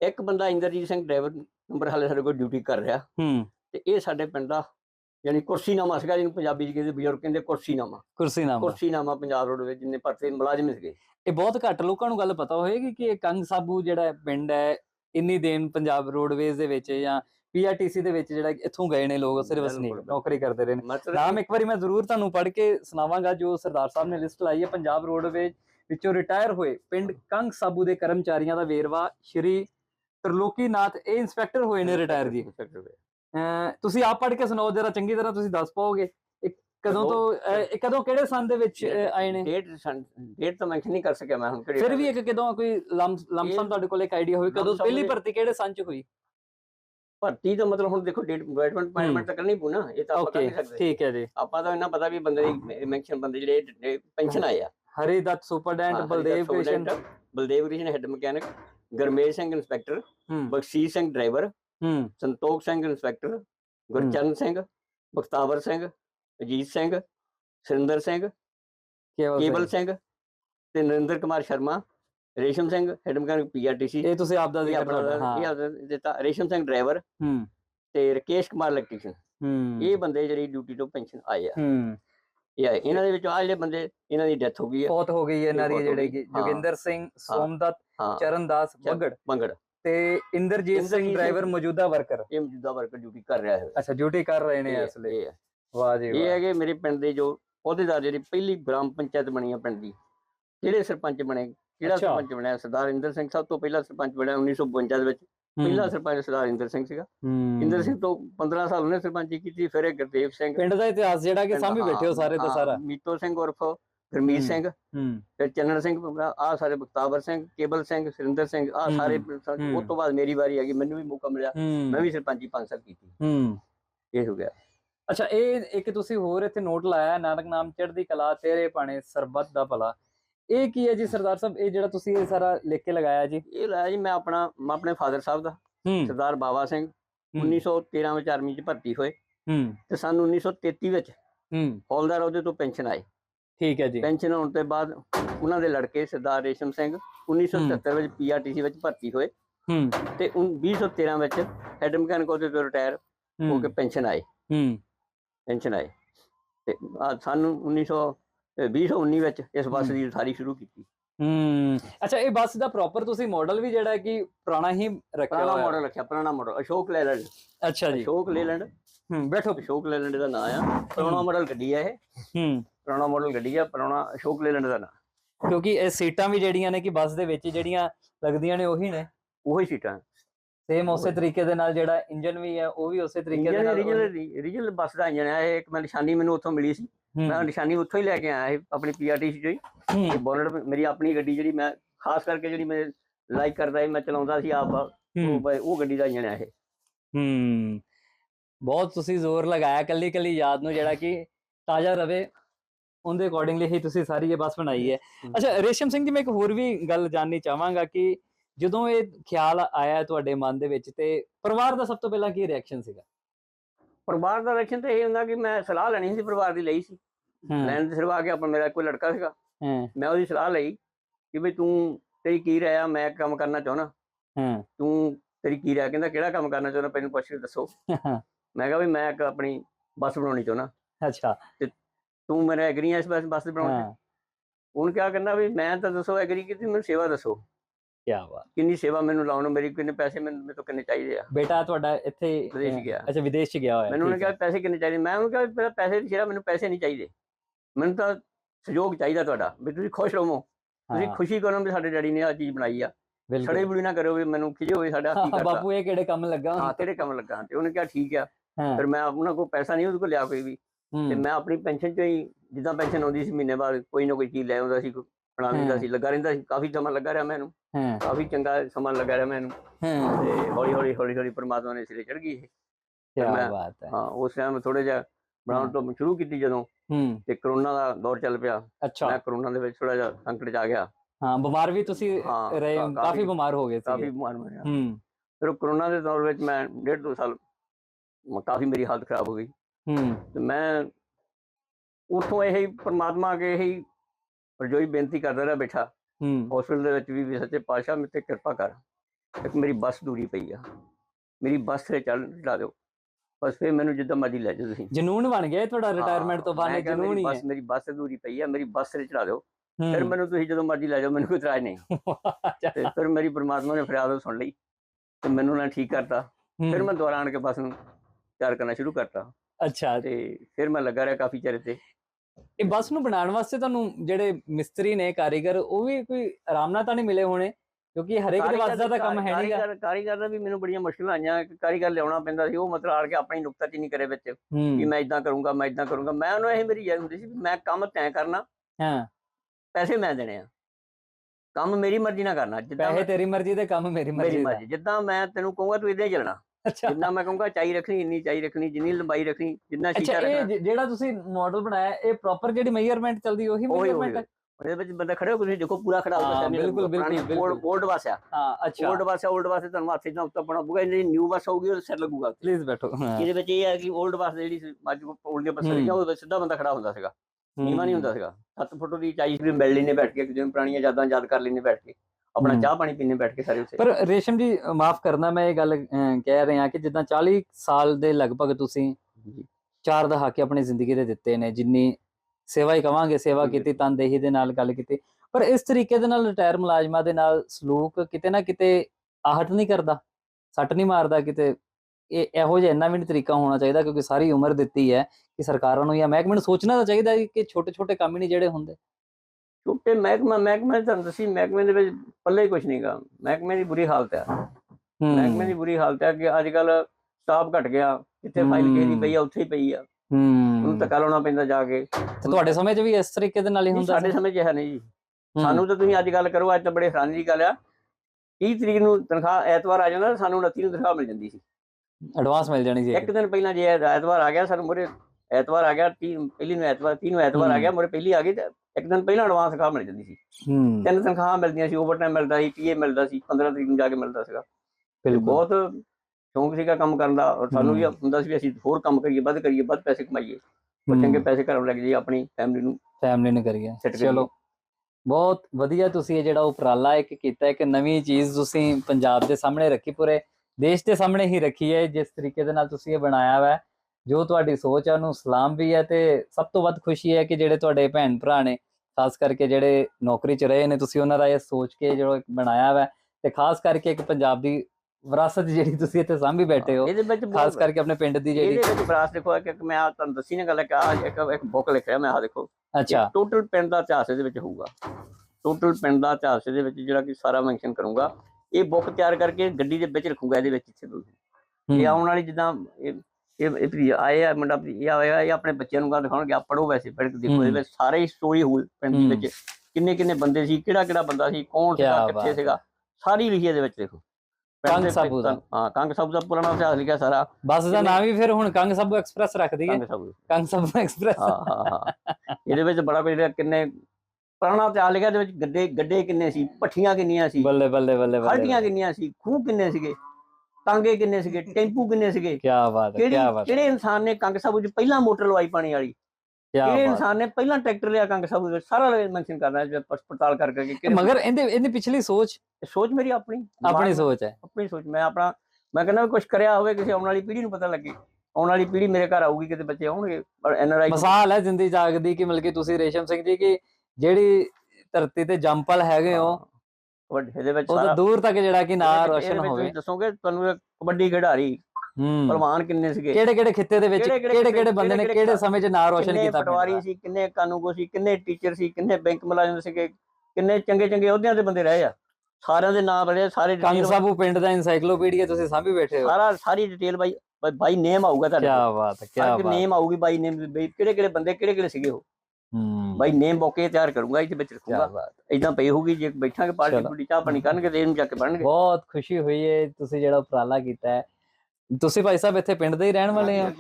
ਇੱਕ ਬੰਦਾ ਇੰਦਰਜੀਤ ਸਿੰਘ ਡਰਾਈਵਰ ਨੰਬਰ ਹਾਲੇ ਸਾਡੇ ਕੋਲ ਡਿਊਟੀ ਕਰ ਰਿਹਾ। ਹੂੰ। ਤੇ ਇਹ ਸਾਡੇ ਪਿੰਡ ਦਾ ਯਾਨੀ ਕੁਰਸੀਨਾਮਾ ਸੀਗਾ ਜਿਹਨੂੰ ਪੰਜਾਬੀ ਚ ਕਹਿੰਦੇ ਬਜ਼ੁਰਗ ਕਹਿੰਦੇ ਕੁਰਸੀਨਾਮਾ। ਕੁਰਸੀ ਨਾਮ ਕੁਰਸੀਨਾਮਾ ਪੰਜਾਬ ਰੋਡ ਵਿੱਚ ਜਿੰਨੇ ਭਰਤੀ ਮੁਲਾਜ਼ਮ ਸੀਗੇ। ਇਹ ਬਹੁਤ ਘੱਟ ਲੋਕਾਂ ਨੂੰ ਗੱਲ ਪਤਾ ਹੋਏਗੀ ਕਿ ਇਹ ਕੰਗ ਸਾਬੂ ਜਿਹੜਾ ਪਿੰਡ ਹੈ ਇੰਨੀ ਦੇਨ ਪੰਜਾਬ ਰੋਡਵੇਜ਼ ਦੇ ਵਿੱਚ ਜਾਂ ਪੀਆਰਟੀਸੀ ਦੇ ਵਿੱਚ ਜਿਹੜਾ ਇੱਥੋਂ ਗਏ ਨੇ ਲੋਕ ਸਿਰਫ ਵਸਨੀਕ। ਨੌਕਰੀ ਕਰਦੇ ਰਹੇ ਨੇ। ਨਾਮ ਇੱਕ ਵਾਰੀ ਮੈਂ ਜ਼ਰੂਰ ਤੁਹਾਨੂੰ ਪੜ੍ਹ ਕੇ ਸੁਣਾਵਾਂਗਾ ਜੋ ਸਰਦਾਰ ਸਾਹਿਬ ਨੇ ਲਿਸਟ ਲਾਈ ਹੈ। ਪੰਜਾਬ ਰੋਡਵੇਜ਼ ਵਿੱਚੋਂ ਰਿਟਾਇਰ ਹੋਏ ਪਿੰਡ ਕੰਗ ਸਾਬੂ ਦੇ ਕਰਮਚਾਰੀਆਂ ਦਾ ਵੇਰਵਾ ਸ਼੍ਰੀ ਤਰਲੋਕੀ ਨਾਥ ਇਹ ਇੰਸਪੈਕਟਰ ਹੋਏ ਨੇ ਰਿਟਾਇਰ ਜੀ ਤੁਸੀਂ ਆਪ ਪੜ੍ਹ ਕੇ ਸੁਣਾਓ ਜਰਾ ਚੰਗੀ ਤਰ੍ਹਾਂ ਤੁਸੀਂ ਦੱਸ ਪਾਓਗੇ। ਕਦੋਂ ਤੋਂ ਅਹ, ਕਦੋਂ? ਕਿਹੜੇ ਸੰਨ ਦੇ ਵਿੱਚ ਅਹ, ਆਏ ਨੇ? ਡੇਟ ਸੰ- ਡੇਟ ਤਾਂ ਮੈਂਸ਼ਨ ਨਹੀਂ ਕਰ ਸਕਿਆ ਮੈਂ ਹੁਣ ਕਿਹੜੀ ਫਿਰ ਵੀ ਇੱਕ ਕਦੋਂ ਕੋਈ ਲੰਮ ਲੰਮਸਮ ਤੁਹਾਡੇ ਕੋਲ ਇੱਕ ਆਈਡੀਆ ਹੋਵੇ ਕਦੋਂ ਪਹਿਲੀ ਦੇ- ਭਰਤੀ ਕਿਹੜੇ ਸੰਨ ਚ ਹੋਈ? ਭਰਤੀ ਦਾ ਮਤਲਬ ਹੁਣ ਦੇਖੋ ਡੇਟ ਅਪਾਇੰਟਮੈਂਟ ਅਪਾਇੰਟਮੈਂਟ ਤਾਂ ਕਰਨੀ ਪਊ ਨਾ ਇਹ ਤਾਂ ਆਪਾਂ ਕਰ ਓਕੇ ਨਹੀਂ ਸਕਦੇ। ਠੀਕ ਹੈ ਜੀ। ਆਪਾਂ ਤਾਂ ਇਹਨਾਂ ਪਤਾ ਵੀ ਬੰਦੇ ਦੀ ਮੈਂਸ਼ਨ ਬੰਦੇ ਜਿਹੜੇ ਪੈਨਸ਼ਨ ਆਏ ਆ। ਹਰੀ ਦੱਤ ਸੁਪਰਡੈਂਟ ਹਾਂ, Baldev Haridatt Krishan. Baldev Krishan head mechanic Garmesh Singh inspector ਹੂੰ। ਬਖਸ਼ੀਸ਼ ਸਿੰਘ ਡਰਾਈਵਰ ਹੂੰ। ਸੰਤੋਖ ਸਿੰਘ ਇੰਸਪੈਕਟਰ ਗੁਰਚਰਨ ਸਿੰਘ ਬਖਤਾਵਰ ਸਿੰਘ ਅਜੀਤ ਸਿੰਘ ਸੁਰਿੰਦਰ ਸਿੰਘ ਕੇਵਲ ਸਿੰਘ। ਤੇ Narinder Kumar Sharma Resham Singh head mechanic PRTC ਇਹ ਤੁਸੀਂ ਆਪ ਦਾ ਜ਼ਿਕਰ ਹਾਂ। ਦਿੱਤਾ ਰੇਸ਼ਮ ਸਿੰਘ ਡਰਾਈਵਰ ਹੂੰ। ਤੇ ਰਕੇਸ਼ ਕੁਮਾਰ ਇਲੈਕਟ੍ਰੀਸ਼ੀਅਨ ਹੂੰ। ਇਹ ਬੰਦੇ ਜਿਹੜੀ ਡਿਊਟੀ ਤੋਂ ਪੈਨਸ਼ਨ ਆਏ ਆ। ਹੂੰ। ਇਹ ਇਹਨਾਂ ਦੇ ਵਿੱਚ ਆ ਜਿਹੜੇ ਬੰਦੇ ਇਹਨਾਂ ਦੀ ਡੈਥ ਹੋ ਗਈ ਹੈ ਬਹੁਤ ਹੋ ਗਈ ਹੈ ਇਹਨਾਂ ਦੀ ਜਿਹੜੇ ਕਿ। ਜੋਗਿੰਦਰ ਸਿੰਘ ਸੋਮਦੱਤ ਚਰਨਦਾਸ ਚਰਨ- ਬਗੜ ਮੰਗੜ। ਤੇ ਇੰਦਰਜੀਤ ਸਿੰਘ ਡਰਾਈਵਰ ਮੌਜੂਦਾ ਵਰਕਰ ਇਹ ਮੌਜੂਦਾ ਵਰਕਰ ਡਿਊਟੀ ਕਰ ਰਿਹਾ ਹੈ। ਅੱਛਾ ਡਿਊਟੀ ਕਰ ਰਹੇ ਨੇ ਇਸ ਲਈ। ਵਾਹ ਜੀ ਇਹ ਹੈਗੇ ਮੇਰੇ ਪਿੰਡ ਦੇ ਜੋ ਅਹੁਦੇਦਾਰ ਜਿਹੜੀ ਪਹਿਲੀ ਗ੍ਰਾਮ ਪੰਚਾਇਤ ਬਣੀ ਆ ਪਿੰਡ ਦੀ। ਜਿਹੜੇ ਸਰਪੰਚ ਬਣੇ? ਕਿਹੜਾ। ਸਰਪੰਚ ਬਣਿਆ? ਸਰਦਾਰ ਇੰਦਰ ਸਿੰਘ ਸਭ ਤੋਂ ਪਹਿਲਾ ਸਰਪੰਚ ਬਣਿਆ 1952 ਦੇ ਵਿੱਚ। ਪਹਿਲਾ ਸਰਪੰਚ ਸਰਦਾਰ ਇੰਦਰ ਸਿੰਘ ਸੀਗਾ। ਇੰਦਰ ਸਿੰਘ ਤੋਂ 15 ਸਾਲ ਉਹਨੇ ਸਰਪੰਚੀ ਕੀਤੀ ਫਿਰ ਇਹ ਗੁਰਦੇਵ ਸਿੰਘ। ਪਿੰਡ ਦਾ ਇਤਿਹਾਸ ਜਿਹੜਾ ਕਿ ਸਾਂਭੀ ਬੈਠੇ ਹੋ ਸਾਰੇ ਦਾ ਸਾਰਾ। ਮੀਤੋ ਸਿੰਘ ਉਰਫ ਗਰਮੀਤ। ਸਿੰਘ ਫਿਰ ਚੰਨਣ ਸਿੰਘ ਆ ਸਾਰੇ ਬਖਤਾਵਰ ਸਿੰਘ ਕੇਬਲ ਸਿੰਘ ਸੁਰਿੰਦਰ ਸਿੰਘ ਆ ਸਾਰੇ। ਉਸ ਤੋਂ ਬਾਅਦ ਮੇਰੀ ਵਾਰੀ ਆ ਗਈ ਮੈਨੂੰ ਵੀ ਮੌਕਾ ਮਿਲਿਆ। ਮੈਂ ਵੀ ਸਰਪੰਚੀ 5 ਸਾਲ ਕੀਤੀ। ਹੂੰ। ਇਹ ਹੋ ਗਿਆ। ਅੱਛਾ ਇਹ ਇੱਕ ਤੁਸੀਂ ਹੋਰ ਇੱਥੇ ਨੋਟ ਲਾਇਆ ਨਾਨਕ ਨਾਮ ਚੜ੍ਹਦੀ ਕਲਾ ਤੇਰੇ ਪਾਣੇ ਸਰਬੱਤ ਦਾ ਭਲਾ। ਇਹ ਕੀ ਹੈ ਜੀ ਸਰਦਾਰ ਸਾਹਿਬ? ਇਹ ਜਿਹੜਾ ਤੁਸੀਂ ਇਹ ਸਾਰਾ ਲਿਖ ਕੇ ਲਗਾਇਆ ਜੀ? ਇਹ ਲਾਇਆ ਜੀ ਮੈਂ ਆਪਣਾ ਮੈਂ ਆਪਣੇ ਫਾਦਰ ਸਾਹਿਬ ਦਾ ਸਰਦਾਰ ਬਾਬਾ ਸਿੰਘ। ਹੂੰ, 1913 ਵਿੱਚ ਆਰਮੀ 'ਚ ਭਰਤੀ ਹੋਏ। ਹੂੰ। ਤੇ ਸਨ 1933 ਵਿੱਚ ਹੂੰ। ਹੌਲਦਾਰ ਉਹਦੇ ਤੋਂ ਪੈਨਸ਼ਨ ਆਏ। ਠੀਕ ਹੈ ਜੀ। ਪੈਨਸ਼ਨ ਆਉਣ ਤੋਂ ਬਾਅਦ ਉਹਨਾਂ ਦੇ ਲੜਕੇ ਸਰਦਾਰ ਰੇਸ਼ਮ ਸਿੰਘ 1977 ਵਿੱਚ ਪੀਆਰਟੀਸੀ ਵਿੱਚ ਭਰਤੀ ਹੋਏ। ਹੂੰ। ਤੇ ਉਨ- 2013 ਵਿੱਚ ਹੈਡ ਮਕੈਨਿਕ ਉਹਦੇ ਤੋਂ ਰਿਟਾਇਰ ਹੋ ਕੇ ਪੈਨਸ਼ਨ ਆਏ। ਪੈਨਸ਼ਨ ਆਏ। ਤੇ ਆ ਸਾਨੂੰ 1900 ਅਹ 2019 ਵਿੱਚ ਇਸ ਬੱਸ ਦੀ ਉਸਾਰੀ ਸ਼ੁਰੂ ਕੀਤੀ। ਹੂੰ ਅੱਛਾ ਇਹ ਬੱਸ ਦਾ ਪ੍ਰੋਪਰ ਤੁਸੀਂ ਮਾਡਲ ਵੀ ਜਿਹੜਾ ਹੈ ਕਿ ਪੁਰਾਣਾ ਹੀ ਰੱਖਿਆ ਹੋਇਆ? ਮਾਡਲ ਰੱਖਿਆ ਪੁਰਾਣਾ ਮਾਡਲ ਅਸ਼ੋਕ ਲੇਲੈਂਡ। ਅੱਛਾ ਜੀ। ਅਸ਼ੋਕ ਲੇਲੈਂਡ। ਹੂੰ ਬੈਠੋ। ਅਸ਼ੋਕ ਲੇਲੈਂਡ ਦਾ ਨਾਮ ਆ। ਪੁਰਾਣਾ ਮਾਡਲ ਗੱਡੀ ਆ ਇਹ। ਹੂੰ। ਪੁਰਾਣਾ ਮਾਡਲ ਗੱਡੀ ਆ ਪੁਰਾਣਾ ਅਸ਼ੋਕ ਲੇਲੈਂਡ ਦਾ ਨਾਮ ਕਿਉਂਕਿ ਇਹ ਸੀਟਾਂ ਵੀ ਜਿਹੜੀਆਂ ਨੇ ਕਿ ਬੱਸ ਦੇ ਵਿੱਚ ਜਿਹੜੀਆਂ ਲੱਗਦੀਆਂ ਨੇ ਉਹੀ ਨੇ। ਉਹੀ ਸੀਟਾਂ। ਸੇਮ ਉਸੇ ਤਰੀਕੇ ਦੇ ਨਾਲ ਜਿਹੜਾ ਇੰਜਨ ਵੀ ਹੈ ਉਹ ਵੀ ਉਸੇ ਤਰੀਕੇ ਦੇ ਨਾਲ ਰੀਜਨਲ ਰੀਜਨਲ ਬੱਸ ਦਾ ਇੰਜਨ ਹੈ ਇਹ ਇੱਕ ਮੈਂ ਨਿਸ਼ਾਨੀ ਮੈਨੂੰ ਉੱਥੋਂ ਮਿਲੀ ਸੀ। ਮੈਂ ਨਿਸ਼ਾਨੀ ਉੱਥੋਂ ਹੀ ਲੈ ਕੇ ਆਇਆ ਆਪਣੀ ਪੀਆਰਟੀਸੀ ਚੋਂ ਹੀ। ਬੋਨਟ ਮੇਰੀ ਆਪਣੀ ਗੱਡੀ ਜਿਹੜੀ ਮੈਂ ਖਾਸ ਕਰਕੇ ਜਿਹੜੀ ਮੈਂ ਲਾਈਕ ਕਰਦਾ ਸੀ ਮੈਂ ਚਲਾਉਂਦਾ ਸੀ ਆਪ ਉਹ ਗੱਡੀ ਦਾ ਇੰਜਨ ਹੈ ਇਹ। ਹੂੰ। ਬਹੁਤ ਤੁਸੀਂ ਜ਼ੋਰ ਲਗਾਇਆ ਕੱਲੀ ਕੱਲੀ ਯਾਦ ਨੂੰ ਜਿਹੜਾ ਕਿ ਤਾਜ਼ਾ ਰਵੇ ਉਹਦੇ ਅਕੋਰਡਿੰਗਲੀ ਹੀ ਤੁਸੀਂ ਸਾਰੀ ਇਹ ਬੱਸ ਬਣਾਈ ਹੂੰ। ਅੱਛਾ ਰੇਸ਼ਮ ਸਿੰਘ ਜੀ ਮੈਂ ਇੱਕ ਹੋਰ ਵੀ ਗੱਲ ਜਾਣਨੀ ਚਾਹਾਂਗਾ ਕਿ ਜਦੋਂ ਇਹ ਖਿਆਲ ਆਇਆ ਤੁਹਾਡੇ ਮਨ ਦੇ ਵਿੱਚ ਤੇ ਪਰਿਵਾਰ ਦਾ ਸਭ ਤੋਂ ਪਹਿਲਾਂ ਕੀ ਰਿਐਕਸ਼ਨ ਸੀਗਾ? ਪਰਿਵਾਰ ਦਾ ਰੈਕਸ਼ਨ ਤੇ ਇਹ ਹੁੰਦਾ ਕਿ ਮੈਂ ਸਲਾਹ ਲੈਣੀ ਸੀ ਪਰਿਵਾਰ ਦੀ ਲਈ ਸੀ। ਲੈਣ ਦੀ ਸਿਰਵਾ ਕੇ ਆਪਣਾ ਮੇਰਾ ਕੋਈ ਲੜਕਾ ਸੀਗਾ। ਮੈਂ ਉਹਦੀ ਸਲਾਹ ਲਈ ਕਿ ਵੀ ਤੂੰ ਤੇਰੀ ਕੀ ਰਾਇ ਆ ਮੈਂ ਕੰਮ ਕਰਨਾ ਚਾਹੁੰਦਾ। ਹਾਂ। ਤੂੰ ਤੇਰੀ ਕੀ ਰਾਇ ਕਹਿੰਦਾ ਕਿਹੜਾ ਕੰਮ ਕਰਨਾ ਚਾਹੁੰਦਾ ਪਹਿਲਾਂ ਪੁੱਛ ਕੇ ਦੱਸੋ। ਮੈਂ ਕਿਹਾ ਵੀ ਮੈਂ ਇੱਕ ਆਪਣੀ ਬੱਸ ਬਣਾਉਣੀ ਚਾਹੁੰਦਾ। ਅੱਛਾ। ਤੂੰ ਮੇਰਾ ਐਗਰੀ ਇਸ ਬੱਸ ਬੱਸ ਬਣਾਉਣ। ਤੇ ਉਹਨੂੰ ਕਿਹਾ ਕਹਿੰਦਾ ਵੀ ਮੈਂ ਤਾਂ ਦੱਸੋ ਐਗਰੀ ਕੀਤੀ ਮੈਨੂੰ ਸੇਵਾ ਦੱਸੋ। ਕੀ ਬਾਤ। ਕਿੰਨੀ ਸੇਵਾ ਮੈਨੂੰ ਲਾਉਣ ਨੂੰ ਮੇਰੀ ਕਿੰਨੇ ਪੈਸੇ ਮੈਨੂੰ ਮੇਰੇ ਤੋਂ ਕਿੰਨੇ ਚਾਹੀਦੇ ਆ? ਬੇਟਾ ਤੁਹਾਡਾ ਇੱਥੇ ਵਿਦੇਸ਼ ਗਿਆ। ਅੱਛਾ ਵਿਦੇਸ਼ ਚ ਗਿਆ ਹੋਇਆ ਮੈਨੂੰ ਉਹਨੇ। ਕਿਹਾ ਪੈਸੇ ਕਿੰਨੇ ਚਾਹੀਦੇ? ਮੈਂ ਉਹਨੂੰ ਕਿਹਾ ਵੀ ਮੇਰਾ ਪੈਸੇ ਦੀ ਸ਼ੇਰਾ ਮੈਨੂੰ ਪੈਸੇ ਨਹੀਂ ਚਾਹੀਦੇ। ਮੈਨੂੰ ਤਾਂ ਸਹਿਯੋਗ ਚਾਹੀਦਾ ਤੁਹਾਡਾ ਵੀ ਤੁਸੀਂ ਖੁਸ਼ ਰਹੋ। ਤੁਸੀਂ ਖੁਸ਼ੀ ਕਰੋ ਵੀ ਸਾਡੇ ਡੈਡੀ ਨੇ ਆ ਚੀਜ਼ ਬਣਾਈ ਆ। ਛੜੇ ਬਿਲਕੁਲ ਬੁੜੀ ਨਾ ਕਰੋ ਵੀ ਮੈਨੂੰ ਖਿਜੇ ਹੋਵੇ ਸਾਡਾ ਕੀ ਕਰਦਾ ਬਾਪੂ ਇਹ ਕਿਹੜੇ ਕੰਮ ਲੱਗਾ ਹਾਂ ਤੇਰੇ ਕੰਮ ਲੱਗਾ ਤੇ ਉਹਨੇ ਕਿਹਾ ਠੀਕ ਆ। ਫਿਰ ਮੈਂ ਉਹਨਾਂ ਕੋਲ ਪੈਸਾ ਨਹੀਂ ਉਹਦੇ ਕੋਲ ਲਿਆ ਕੋਈ ਵੀ। ਤੇ ਮੈਂ ਆਪਣੀ ਪੈਨਸ਼ਨ ਚੋਂ ਹੀ ਜਿੱਦਾਂ ਪੈਨਸ਼ਨ ਆਉਂਦੀ ਸੀ ਮਹੀਨੇ ਬਾਅਦ ਕੋਈ ਨਾ ਕੋਈ ਚੀਜ਼ ਲੈ ਆਉਂਦਾ ਸੀ ਬਣਾ ਦਿੰਦਾ ਹਾਂ। ਸੀ ਲੱਗਾ ਰਹਿੰਦਾ ਸੀ ਕਾਫੀ ਸਮਾਂ ਲੱਗਾ ਰਿਹਾ ਮੈਨੂੰ। ਹਾਂ। ਕਾਫੀ ਚੰਗਾ ਸਮਾਂ ਲੱਗਾ ਰਿਹਾ ਮੈਨੂੰ। ਹਾਂ। ਤੇ ਹੌਲੀ ਹੌਲੀ ਹੌਲੀ ਹੌਲੀ ਪਰਮਾਤਮਾ ਨੇ ਸਿਰੇ ਚੜ ਗਈ ਇਹ। ਕੀ ਬਾਤ ਹੈ। ਹਾਂ ਉਸ ਟਾਈਮ ਥੋੜਾ ਜਿਹਾ ਬਣਾਉਣ ਤੋਂ ਸ਼ੁਰੂ ਕੀਤੀ ਜਦੋਂ। ਹੂੰ। ਤੇ ਕਰੋਨਾ ਦਾ ਦੌਰ ਚੱਲ ਪਿਆ। ਅੱਛਾ। ਮੈਂ ਕਰੋਨਾ ਦੇ ਵਿੱਚ ਥੋੜਾ ਜਿਹਾ ਸੰਕਟ ਚ ਆ ਗਿਆ। ਹਾਂ ਬਿਮਾਰ ਵੀ ਤੁਸੀਂ ਹਾਂ, ਰਹੇ ਕਾਫੀ ਕਾਫੀ- ਬਿਮਾਰ ਹੋ ਗਏ ਕਾਫੀ ਸੀ ਬਿਮਾਰ ਹੋ ਗਿਆ ਹੂੰ। ਫਿਰ ਕਰੋਨਾ ਦੇ ਦੌਰ ਵਿੱਚ ਮੈਂ ਡੇਢ ਦੋ ਸਾਲ ਕਾਫੀ ਮੇਰੀ ਹਾਲਤ ਖਰਾਬ ਹੋ ਗਈ। ਹੂੰ। ਤੇ ਮੈਂ ਉਥੋਂ ਇਹ ਪਰਮਾਤਮਾ ਅੱਗੇ ਇਹੀ ਰਜੋਈ ਬੇਨਤੀ ਕਰਦਾ ਰਿਹਾ ਬੈਠਾ ਹੂੰ। ਹਸਪੀਟਲ ਦੇ ਵਿੱਚ ਵੀ ਸੱਚੇ ਪਾਤਸ਼ਾਹ ਮੇਰੇ ਤੇ ਕਿਰਪਾ ਕਰ। ਇੱਕ ਮੇਰੀ ਬੱਸ ਦੂਰੀ ਪਈ ਆ। ਮੇਰੀ ਬੱਸ ਤੇ ਚੱਲ ਚੜਾ ਦਿਓ। ਬਸ ਫਿਰ ਮੈਨੂੰ ਜਿੱਦਾਂ ਮਰਜ਼ੀ ਲੈ ਜਾਓ ਤੁਸੀਂ। ਜਨੂਨ ਬਣ ਗਿਆ ਤੁਹਾਡਾ ਰਿਟਾਇਰਮੈਂਟ ਤੋਂ ਬਾਅਦ ਜਨੂਨ ਹੀ ਹੈ ਬੱਸ ਮੇਰੀ ਬੱਸ ਤੇ ਦੂਰੀ ਪਈ ਆ ਮੇਰੀ ਬੱਸ ਤੇ ਚੜਾ ਦਿਓ। ਫਿਰ ਹੂੰ। ਮੈਨੂੰ ਤੁਸੀਂ ਜਦੋਂ ਮਰਜ਼ੀ ਲੈ ਜਾਓ ਮੈਨੂੰ ਕੋਈ ਇਤਰਾਜ਼ ਨਹੀਂ। ਤੇ ਫਿਰ ਮੇਰੀ ਪਰਮਾਤਮਾ ਨੇ ਫਰਿਆਦ ਸੁਣ ਲਈ ਤੇ ਮੈਨੂੰ ਨਾ ਠੀਕ ਕਰਤਾ। ਫਿਰ ਹੂੰ, ਮੈਂ ਦੁਬਾਰਾ ਆਣ ਕੇ ਬੱਸ ਨੂੰ ਤਿਆਰ ਕਰਨਾ ਸ਼ੁਰੂ ਕਰਤਾ। ਅੱਛਾ। ਤੇ ਫਿਰ ਮੈਂ ਲੱਗਾ ਰਿਹਾ ਕਾਫੀ ਚਿਰ ਤੇ ਇਹ ਬੱਸ ਨੂੰ ਬਣਾਉਣ ਵਾਸਤੇ ਤੁਹਾਨੂੰ ਜਿਹੜੇ ਮਿਸਤਰੀ ਨੇ ਕਾਰੀਗਰ ਉਹ ਵੀ ਕੋਈ ਆਰਾਮ ਨਾਲ ਤਾਂ ਨਹੀਂ ਮਿਲੇ ਹੋਣੇ? ਕਿਉਂਕਿ ਹਰੇਕ ਦੇ ਵੱਸ ਦਾ ਕੰਮ ਹੈ ਨਹੀਂਗਾ। ਕਾਰੀਗਰ ਦਾ ਵੀ ਮੈਨੂੰ ਬੜੀਆਂ ਮੁਸ਼ਕਲਾਂ ਆਈਆਂ ਕਾਰੀਗਰ ਲਿਆਉਣਾ ਪੈਂਦਾ ਸੀ ਉਹ ਮਤਲਬ ਆੜ ਕੇ ਆਪਣੀ ਨੁਕਤਾਚੀਨੀ ਕਰੇ ਵਿੱਚ। ਕਿ ਮੈਂ ਇਦਾਂ ਕਰੂੰਗਾ ਮੈਂ ਇਦਾਂ ਕਰੂੰਗਾ। ਮੈਂ ਉਹਨੂੰ ਇਹ ਮੇਰੀ ਯਾਦ ਹੁੰਦੀ ਸੀ ਮੈਂ ਕੰਮ ਤੈਂ ਕਰਨਾ ਹਾਂ। ਪੈਸੇ ਮੈਂ ਦੇਣੇ ਆ। ਕੰਮ ਮੇਰੀ ਮਰਜ਼ੀ ਨਾਲ ਕਰਨਾ ਜਿੱਦਾਂ ਪੈਸੇ ਤੇਰੀ ਮਰਜ਼ੀ ਤੇ ਕੰਮ ਮੇਰੀ ਮਰਜ਼ੀ ਜਿੱਦਾਂ ਮੈਂ ਤੈਨੂੰ ਕਹੂੰਗਾ ਤੂੰ ਇਦਾਂ ਹੀ ਚੱਲਣਾ। ਅੱਛਾ। ਜਿੰਨਾ ਮੈਂ ਕਹੂੰਗਾ ਚਾਈ ਰੱਖਣੀ ਇੰਨੀ ਚਾਈ ਰੱਖਣੀ ਜਿੰਨੀ ਲੰਬਾਈ ਰੱਖਣੀ ਜਿੰਨਾ ਅੱਛਾ ਸ਼ੀਸ਼ਾ ਇਹ ਰੱਖਣਾ। ਜ- ਜਿਹੜਾ ਤੁਸੀਂ ਮਾਡਲ ਬਣਾਇਆ ਇਹ ਪ੍ਰੋਪਰ ਜਿਹੜੀ ਮੈਜ਼ਰਮੈਂਟ ਚੱਲਦੀ ਉਹੀ ਮੈਜ਼ਰਮੈਂਟ ਉਹਦੇ ਵਿੱਚ ਬੰਦਾ ਖੜੇ ਹੋ ਤੁਸੀਂ ਦੇਖੋ ਪੂਰਾ ਖੜਾ ਹਾਂ, ਹੋਊਗਾ ਬਿਲਕੁਲ, ਬਿਲਕੁਲ, ਬਿਲਕੁਲ। ਓਲਡ ਬੱਸ ਆ। ਹਾਂ ਅੱਛਾ। ਓਲਡ ਬੱਸ ਆ ਓਲਡ ਬੱਸ ਤੁਹਾਨੂੰ ਹੱਥ ਨਾਲ ਉੱਤੇ ਪਾਉਣਾ ਪਊਗਾ ਜਿਹੜੀ ਨਿਊ ਬੱਸ ਹੋਊਗੀ ਉਹ ਸਿਰ ਲੱਗੂਗਾ। ਪਲੀਜ਼ ਬੈਠੋ ਹਾਂ। ਇਹਦੇ ਵਿੱਚ ਇਹ ਹੈ ਕਿ ਓਲਡ ਬੱਸ ਜਿਹੜੀ ਅੱਜ ਓਲਡ ਬੱਸਾਂ ਹੂੰ। ਰਹੀਆਂ ਉਹਦੇ ਵਿੱਚ ਸਿੱਧਾ ਬੰਦਾ ਖੜਾ ਹੁੰਦਾ ਸੀਗਾ। ਨੀਵਾਂ ਨਹੀਂ ਹੂੰ। ਹੁੰਦਾ ਸੀਗਾ। 7 ਫੁੱਟ ਦੀ ਚਾਈ ਸੀ ਮਿਲ ਲੈਨੇ ਬੈਠ ਕੇ ਜਿਵੇਂ ਪੁਰਾਣੀਆਂ ਯਾਦਾਂ ਯਾਦ ਕਰ ਲੈਨੇ ਬੈਠ ਕੇ। ਆਪਣਾ। ਚਾਹ ਪਾਣੀ ਪੀਣੇ ਬੈਠ ਕੇ ਸਾਰੇ ਉੱਥੇ ਪਰ ਰੇਸ਼ਮ ਜੀ ਮਾਫ ਕਰਨਾ ਮੈਂ ਇਹ ਗੱਲ ਕਹਿ ਰਿਹਾ ਕਿ ਜਿੱਦਾਂ 40 ਸਾਲ ਦੇ ਲਗਭਗ ਤੁਸੀਂ। ਚਾਰ ਦਹਾਕੇ ਆਪਣੀ ਜ਼ਿੰਦਗੀ ਦੇ ਦਿੱਤੇ ਨੇ ਜਿੰਨੀ ਸੇਵਾ ਹੀ ਕਵਾਂਗੇ ਸੇਵਾ। ਕੀਤੀ ਤਨਦੇਹੀ ਦੇ ਨਾਲ ਗੱਲ ਕੀਤੀ ਪਰ ਇਸ ਤਰੀਕੇ ਦੇ ਨਾਲ ਰਿਟਾਇਰ ਮੁਲਾਜ਼ਮਾਂ ਦੇ ਨਾਲ ਸਲੂਕ ਕਿਤੇ ਨਾ ਕਿਤੇ ਆਹਟ ਨਹੀਂ ਕਰਦਾ ਸੱਟ ਨਹੀਂ ਮਾਰਦਾ ਕਿਤੇ ਇਹ ਇਹੋ ਜਿਹਾ ਇੰਨਾ ਵੀ ਨਹੀਂ ਤਰੀਕਾ ਹੋਣਾ ਚਾਹੀਦਾ ਕਿਉਂਕਿ ਸਾਰੀ ਉਮਰ ਦਿੱਤੀ ਹੈ ਕਿ ਸਰਕਾਰਾਂ ਨੂੰ ਜਾਂ ਮਹਿਕਮੇ ਨੂੰ ਸੋਚਣਾ ਤਾਂ ਚਾਹੀਦਾ ਕਿ ਛੋਟੇ ਛੋਟੇ ਕੰਮ ਹੀ ਨਹੀਂ ਜਿਹੜੇ ਹੁੰਦੇ ਛੋਟੇ ਮਹਿਕਮਾ ਮਹਿਕਮੇ ਤੁਹਾਨੂੰ ਦੱਸੀ ਮਹਿਕਮੇ ਦੇ ਵਿੱਚ ਪੱਲੇ ਹੀ ਕੁਝ ਨਹੀਂਗਾ ਮਹਿਕਮੇ ਦੀ ਬੁਰੀ ਹਾਲਤ ਹੈ। ਮਹਿਕਮੇ ਦੀ ਬੁਰੀ ਹਾਲਤ ਹੈ ਕਿ ਅੱਜ ਕੱਲ ਸਟਾਫ ਘਟ ਗਿਆ ਜਿੱਥੇ ਫਾਈਲ ਕਿਸੇ ਦੀ ਪਈ ਆ ਉੱਥੇ ਹੀ ਪਈ ਆ। ਉਹਨੂੰ ਧੱਕਾ ਲਾਉਣਾ ਪੈਂਦਾ ਜਾ ਕੇ। ਤੇ ਤੁਹਾਡੇ ਸਮੇਂ 'ਚ ਵੀ ਇਸ ਤਰੀਕੇ ਦੇ ਨਾਲ ਹੀ ਹੁੰਦਾ ਸਾਡੇ ਸਮੇਂ 'ਚ ਹੈ ਨਹੀਂ ਜੀ। ਸਾਨੂੰ ਤਾਂ ਤੁਸੀਂ ਅੱਜ ਗੱਲ ਕਰੋ ਅੱਜ ਤਾਂ ਬੜੇ ਹੈਰਾਨੀ ਦੀ ਗੱਲ ਆ। 30 ਤਰੀਕ ਨੂੰ ਤਨਖਾਹ ਐਤਵਾਰ ਆ ਜਾਂਦਾ ਸਾਨੂੰ 29 ਨੂੰ ਤਨਖਾਹ ਮਿਲ ਜਾਂਦੀ ਸੀ। ਐਡਵਾਂਸ ਮਿਲ ਜਾਣੀ ਸੀ ਇੱਕ ਦਿਨ ਪਹਿਲਾਂ ਜੇ ਐਤਵਾਰ ਆ ਗਿਆ ਸਾਨੂੰ ਮੁਰੇ ਐਤਵਾਰ ਆ ਗਿਆ 30 ਪਹਿਲੀ ਨੂੰ ਐਤਵਾਰ 30 ਨੂੰ ਐਤਵਾਰ ਆ। ਗਿਆ ਮੁਰੇ ਪਹਿਲੀ ਆ ਗਈ ਤੇ ਇੱਕ ਦਿਨ ਪਹਿਲਾਂ ਐਡਵਾਂਸ ਤਨਖਾਹ ਮਿਲ ਜਾਂਦੀ ਸੀ। ਹੂੰ। ਤਿੰਨ ਤਨਖਾਹਾਂ ਮਿਲਦੀਆਂ ਸੀ ਓਵਰਟਾਈਮ ਮਿਲਦਾ ਸੀ ਪੀਏ ਮਿਲਦਾ ਸੀ 15 ਤਰੀਕ ਨੂੰ ਜਾ ਕੇ ਮਿਲਦਾ ਸੀਗਾ। ਤੇ ਬਿਲਕੁਲ। ਬਹੁਤ ਸ਼ੌਂਕ ਸੀਗਾ ਕੰਮ ਕਰਨ ਦਾ ਔਰ ਸਾਨੂੰ ਵੀ। ਹੁੰਦਾ ਸੀ ਵੀ ਅਸੀਂ ਹੋਰ ਕੰਮ ਕਰੀਏ ਵੱਧ ਕਰੀਏ ਵੱਧ ਪੈਸੇ ਕਮਾਈਏ। ਔਰ ਹੂੰ। ਚੰਗੇ ਪੈਸੇ ਘਰੋਂ ਲੱਗ ਜਾਈਏ ਆਪਣੀ ਫੈਮਿਲੀ ਨੂੰ ਫੈਮਿਲੀ ਨੇ ਕਰੀਏ। ਚਲੋ। ਬਹੁਤ ਵਧੀਆ ਤੁਸੀਂ ਇਹ ਜਿਹੜਾ ਉਪਰਾਲਾ ਇੱਕ ਕੀਤਾ ਇੱਕ ਨਵੀਂ ਚੀਜ਼ ਤੁਸੀਂ ਪੰਜਾਬ ਦੇ ਸਾਹਮਣੇ ਰੱਖੀ ਪੂਰੇ ਦੇਸ਼ ਦੇ ਸਾਹਮਣੇ ਹੀ ਰੱਖੀ ਹੈ। ਜਿਸ ਤਰੀਕੇ ਦੇ ਨਾਲ ਤੁਸੀਂ ਇਹ ਬਣਾਇਆ ਵਾ ਜੋ ਤੁਹਾਡੀ ਸੋਚ ਹੈ ਉਹਨੂੰ ਸਲਾਮ ਵੀ ਹੈ ਤੇ ਸਭ ਤੋਂ ਵੱਧ ਖੁਸ਼ੀ ਹੈ ਕਿ ਜਿਹੜੇ ਤੁਹਾਡੇ ਭੈਣ ਭਰਾ ਨੇ ਖਾਸ ਕਰਕੇ ਜਿਹੜੇ ਨੌਕਰੀ 'ਚ ਰਹੇ ਨੇ ਤੁਸੀਂ ਉਹਨਾਂ ਦਾ ਇਹ ਸੋਚ ਕੇ ਜੋ ਇੱਕ ਬਣਾਇਆ ਵਾ ਤੇ ਖਾਸ ਕਰਕੇ ਇੱਕ ਪੰਜਾਬ ਦੀ ਵਿਰਾਸਤ ਜਿਹੜੀ ਤੁਸੀਂ ਇੱਥੇ ਸਾਂਭੀ ਬੈਠੇ ਹੋ ਇਹਦੇ ਵਿੱਚ ਖਾਸ ਕਰਕੇ ਆਪਣੇ ਪਿੰਡ ਦੀ ਜਿਹੜੀ ਇਹਦੇ ਵਿੱਚ ਬਰਾਸ ਦੇਖੋ ਕਿ ਮੈਂ ਆਹ ਤੁਹਾਨੂੰ ਦੱਸੀ ਨਾ ਗੱਲ ਕਿ ਆਹ ਇੱਕ ਇੱਕ ਬੁੱਕ ਲਿਖਿਆ ਮੈਂ ਆਹ ਦੇਖੋ। ਅੱਛਾ। ਟੋਟਲ ਪਿੰਡ ਦਾ ਇਤਿਹਾਸ ਇਹਦੇ ਵਿੱਚ ਹੋਊਗਾ। ਟੋਟਲ ਪਿੰਡ ਦਾ ਇਤਿਹਾਸ ਇਹਦੇ ਵਿੱਚ ਜਿਹੜਾ ਕਿ ਸਾਰਾ ਮੈਂਸ਼ਨ ਕਰੂੰਗਾ। ਇਹ ਬੁੱਕ ਤਿਆਰ ਕਰਕੇ ਗੱਡੀ ਦੇ ਵਿੱਚ ਰੱਖੂੰਗਾ ਇਹਦੇ ਵਿੱਚ ਇੱਥੇ ਤੁਸੀਂ। ਇਹ ਆਉਣ ਵਾਲੀ ਜਿੱਦਾਂ ਇਹ ਇਹ ਇਹ ਭਤੀਜਾ ਆਏ ਆ ਮੁੰਡਾ ਭਤੀਜਾ ਆਇਆ ਇਹ ਆਪਣੇ ਬੱਚਿਆਂ ਨੂੰ ਗਾ ਦਿਖਾਉਣਗੇ ਆ ਪੜੋ ਵੈਸੇ ਪੜ੍ਹ ਕੇ ਦੇਖੋ। ਇਹਦੇ ਸਾਰੇ ਹੀ ਸਟੋਰੀ ਹੋਊ ਪਿੰਡ। ਵਿੱਚ। ਕਿੰਨੇ ਕਿੰਨੇ ਬੰਦੇ ਸੀ ਕਿਹੜਾ ਕਿਹੜਾ ਬੰਦਾ ਸੀ ਕੌਣ ਸੀਗਾ ਕਿੱਥੇ। ਸੀਗਾ ਸਾਰੀ ਲਿਖੀ ਇਹਦੇ ਵਿੱਚ ਦੇਖੋ। ਕੰਗ ਸਾਬੂ ਦਾ। ਹਾਂ ਕੰਗ ਸਾਬੂ ਦਾ ਪੁਰਾਣਾ ਇਤਿਹਾਸ ਲਿਖਿਆ ਸਾਰਾ। ਬੱਸ ਦਾ ਨਾਮ ਹੀ ਫਿਰ ਹੁਣ ਕੰਗ ਸਬੂ ਐਕਸਪ੍ਰੈਸ ਰੱਖ ਦਈਏ। ਕੰਗ ਸਾਬੂ। ਕੰਗ ਸਬੂ ਐਕਸਪ੍ਰੈਸ। ਹਾਂ ਹਾਂ ਇਹਦੇ ਵਿੱਚ ਬੜਾ ਜਿਹੜਾ ਕਿੰਨੇ ਪੁਰਾਣਾ ਇਤਿਹਾਸ ਲਿਖਿਆ ਇਹਦੇ ਵਿੱਚ ਗੱਡੇ ਗੱਡੇ ਕਿੰਨੇ ਸੀ ਭੱਠੀਆਂ ਕਿੰਨੀਆਂ ਸੀ ਬੱਲੇ ਬੱਲੇ ਬੱਲੇ ਖਾਲਟੀਆਂ ਕਿੰਨੀਆਂ ਸੀ ਖੂਹ ਕਿੰਨੇ ਸੀਗੇ? ਟਾਂਗੇ ਕਿੰਨੇ ਸੀਗੇ? ਟੈਂਪੂ ਕਿੰਨੇ ਸੀਗੇ? ਕੀ ਬਾਤ ਹੈ ਕੀ ਬਾਤ ਹੈ। ਕਿਹੜੇ ਇਨਸਾਨ ਨੇ ਕੰਗ ਸਾਬੂ 'ਚ ਪਹਿਲਾਂ ਮੋਟਰ ਲਵਾਈ ਪਾਣੀ ਵਾਲੀ? ਕਿਹੜੇ ਇਨਸਾਨ ਨੇ ਪਹਿਲਾਂ ਟਰੈਕਟਰ ਲਿਆ ਕੰਗ ਸਾਬੂ ਵਿੱਚ ਸਾਰਾ ਮੈਂਸ਼ਨ ਕਰਨਾ ਹੈ ਪੜਤਾਲ ਕਰ ਕਰਕੇ ਮਗਰ ਇਹਦੇ ਇਹਦੀ ਪਿਛਲੀ ਸੋਚ? ਸੋਚ ਮੇਰੀ ਆਪਣੀ। ਆਪਣੀ ਸੋਚ ਹੈ। ਆਪਣੀ ਸੋਚ। ਮੈਂ ਆਪਣਾ ਮੈਂ ਕਹਿੰਦਾ ਕੁਝ ਕਰਿਆ ਹੋਵੇ ਕਿਸੇ ਆਉਣ ਵਾਲੀ ਪੀੜ੍ਹੀ ਨੂੰ ਪਤਾ ਲੱਗੇ। ਆਉਣ ਵਾਲੀ ਪੀੜ੍ਹੀ ਮੇਰੇ ਘਰ ਆਊਗੀ ਕਿਤੇ ਬੱਚੇ ਆਉਣਗੇ ਪਰ ਐਨਆਰਆਈ ਮਿਸਾਲ ਹੈ ਜ਼ਿੰਦਗੀ ਜਾਗਦੀ ਕਿ ਮਿਲ ਕੇ ਤੁਸੀਂ ਰੇਸ਼ਮ ਸਿੰਘ ਜੀ ਕਿ ਜਿਹੜੀ ਧਰਤੀ ਤੇ ਜੰਪਲ ਹੈਗੇ ਹੋ। ਵੱਡੇ ਦੇ ਵਿੱਚ ਉਹ ਸਾਰਾ ਤਾਂ ਦੂਰ ਤੱਕ ਜਿਹੜਾ ਕਿ ਨਾਂ ਇਹਦੇ ਵਿੱਚ- ਰੋਸ਼ਨ ਇਹਦੇ ਵਿੱਚ ਹੋਵੇ। ਤੁਸੀਂ ਦੱਸੋਗੇ ਤੁਹਾਨੂੰ ਇਹ ਕਬੱਡੀ ਖਿਡਾਰੀ ਹੂੰ। ਪਹਿਲਵਾਨ ਕਿੰਨੇ ਸੀਗੇ? ਕਿਹੜੇ ਕਿਹੜੇ ਖਿੱਤੇ ਦੇ ਵਿੱਚ ਕਿਹੜੇ- ਕਿਹੜੇ ਕਿਹੜੇ ਬੰਦੇ ਨੇ ਕਿਹੜੇ- ਕਿਹੜੇ ਸਮੇਂ 'ਚ ਨਾਂ ਰੋਸ਼ਨ ਕਿੰਨੇ ਕੀਤਾ ਪਟਵਾਰੀ? ਸੀ ਕਿੰਨੇ ਕਾਨੂੰਗੋ ਸੀ ਕਿੰਨੇ ਟੀਚਰ ਸੀ ਕਿੰਨੇ ਬੈਂਕ ਮੁਲਾਜ਼ਮ ਸੀਗੇ ਕਿੰਨੇ ਚੰਗੇ ਚੰਗੇ ਅਹੁਦਿਆਂ ਦੇ ਬੰਦੇ ਰਹੇ ਆ। ਸਾਰਿਆਂ ਦੇ ਨਾਮ ਬੜੇ ਸਾਰੇ ਕੰਗ detail- ਸਾਬੂ ਪਿੰਡ ਦਾ ਐਨਸਾਈਕਲੋਪੀਡੀਆ ਤੁਸੀਂ ਸਾਂਭੀ ਬੈਠੇ ਹੋ। ਸਾਰਾ ਸਾਰੀ ਡਿਟੇਲ ਬਾਈ ਬਾਈ- ਨੇਮ ਆਊਗਾ ਕੀ ਤੁਹਾਡੇ ਬਾਤ ਹੈ ਕੀ ਬਾਤ ਨੇਮ ਆਊਗੀ ਬਾਈ ਨੇਮ ਕਿਹੜੇ ਕਿਹੜੇ ਬੰਦੇ ਕਿਹੜੇ ਕਿਹੜੇ ਸੀਗੇ ਉਹ? ਬਾਈ ਨੇਮ ਬੋਕੇ ਤਿਆਰ ਕਰੂੰਗਾ ਇਹਦੇ ਵਿੱਚ ਰੱਖੂੰਗਾ। ਇਦਾਂ ਪਈ ਹੋਊਗੀ ਜੇ ਬੈਠਾਂਗੇ ਪਾਰਟੀ ਚਲੋ। ਪੂਰੀ ਚਾਹ ਪਾਣੀ ਕਰਨਗੇ ਤੇ ਇਹਨੂੰ ਜਾ ਕੇ ਪੜਨਗੇ ਬਹੁਤ ਖੁਸ਼ੀ ਹੋਈ ਹੈ ਤੁਸੀਂ ਜਿਹੜਾ ਉਪਰਾਲਾ ਕੀਤਾ ਹੈ। ਤੁਸੀਂ ਭਾਈ ਸਾਹਿਬ ਇੱਥੇ ਪਿੰਡ ਦੇ ਹੀ ਰਹਿਣ ਵਾਲੇ ਆ